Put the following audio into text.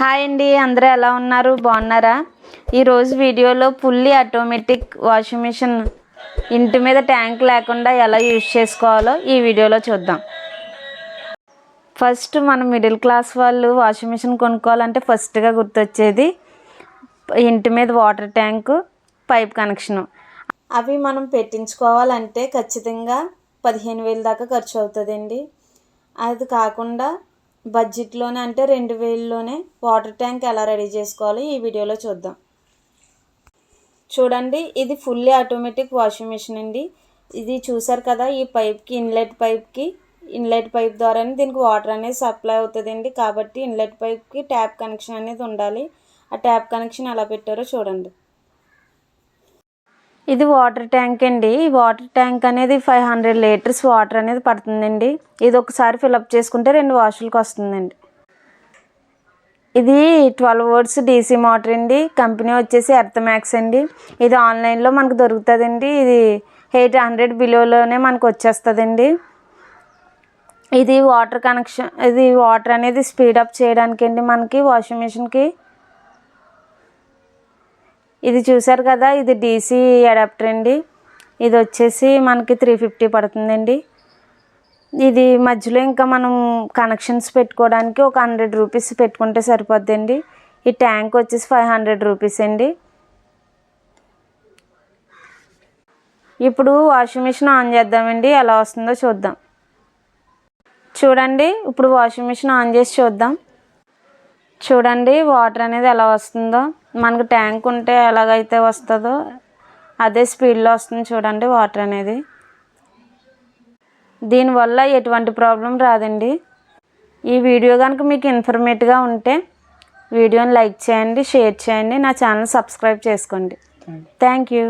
Hi అండి అందరూ ఎలా ఉన్నారు? బాగున్నారా? ఈరోజు వీడియోలో ఫుల్లీ ఆటోమేటిక్ వాషింగ్ మిషన్ ఇంటి మీద ట్యాంక్ లేకుండా ఎలా యూజ్ చేసుకోవాలో ఈ వీడియోలో చూద్దాం. ఫస్ట్ మనం మిడిల్ క్లాస్ వాళ్ళు వాషింగ్ మిషన్ కొనుక్కోవాలంటే ఫస్ట్గా గుర్తొచ్చేది ఇంటి మీద వాటర్ ట్యాంకు పైప్ కనెక్షను. అవి మనం పెట్టించుకోవాలంటే ఖచ్చితంగా పదిహేను వేలు దాకా ఖర్చు అవుతుందండి. అది కాకుండా బడ్జెట్లోనే అంటే రెండు వేలలోనే వాటర్ ట్యాంక్ ఎలా రెడీ చేసుకోవాలో ఈ వీడియోలో చూద్దాం. చూడండి ఇది ఫుల్లీ ఆటోమేటిక్ వాషింగ్ మిషన్ అండి. ఇది చూసారు కదా ఈ పైప్కి ఇన్లెట్ పైప్కి. ఇన్లెట్ పైప్ ద్వారానే దీనికి వాటర్ అనేది సప్లై అవుతుందండి. కాబట్టి ఇన్లెట్ పైప్కి ట్యాప్ కనెక్షన్ అనేది ఉండాలి. ఆ ట్యాప్ కనెక్షన్ ఎలా పెట్టారో చూడండి. ఇది వాటర్ ట్యాంక్ అండి. ఈ వాటర్ ట్యాంక్ అనేది ఫైవ్ హండ్రెడ్ లీటర్స్ వాటర్ అనేది పడుతుందండి. ఇది ఒకసారి ఫిలప్ చేసుకుంటే రెండు వాషులకు వస్తుందండి. ఇది ట్వెల్వ్ వర్డ్స్ డీసీ మోటర్ అండి. కంపెనీ వచ్చేసి ఎర్త్ మ్యాక్స్ అండి. ఇది ఆన్లైన్లో మనకు దొరుకుతుందండి. ఇది ఎయిట్ హండ్రెడ్ బిలోలోనే మనకు వచ్చేస్తుందండి. ఇది వాటర్ కనెక్షన్ ఇది వాటర్ అనేది స్పీడప్ చేయడానికి అండి మనకి వాషింగ్ మిషన్కి. ఇది చూసారు కదా ఇది డీసీ అడాప్టర్ అండి. ఇది వచ్చేసి మనకి త్రీ ఫిఫ్టీ పడుతుందండి. ఇది మధ్యలో ఇంకా మనం కనెక్షన్స్ పెట్టుకోవడానికి ఒక హండ్రెడ్ రూపీస్ పెట్టుకుంటే సరిపోద్దండి. ఈ ట్యాంక్ వచ్చేసి ఫైవ్ హండ్రెడ్ రూపీస్ అండి. ఇప్పుడు వాషింగ్ మిషన్ ఆన్ చేద్దామండి. ఎలా వస్తుందో చూద్దాం. చూడండి ఇప్పుడు వాషింగ్ మిషన్ ఆన్ చేసి చూద్దాం. చూడండి వాటర్ అనేది ఎలా వస్తుందో. మనకు ట్యాంక్ ఉంటే ఎలాగైతే వస్తుందో అదే స్పీడ్లో వస్తుంది చూడండి వాటర్ అనేది. దీనివల్ల ఎటువంటి ప్రాబ్లం రాదండి. ఈ వీడియో కనుక మీకు ఇన్ఫర్మేటివ్గా ఉంటే వీడియోని లైక్ చేయండి షేర్ చేయండి నా ఛానల్ సబ్స్క్రైబ్ చేసుకోండి. Thank you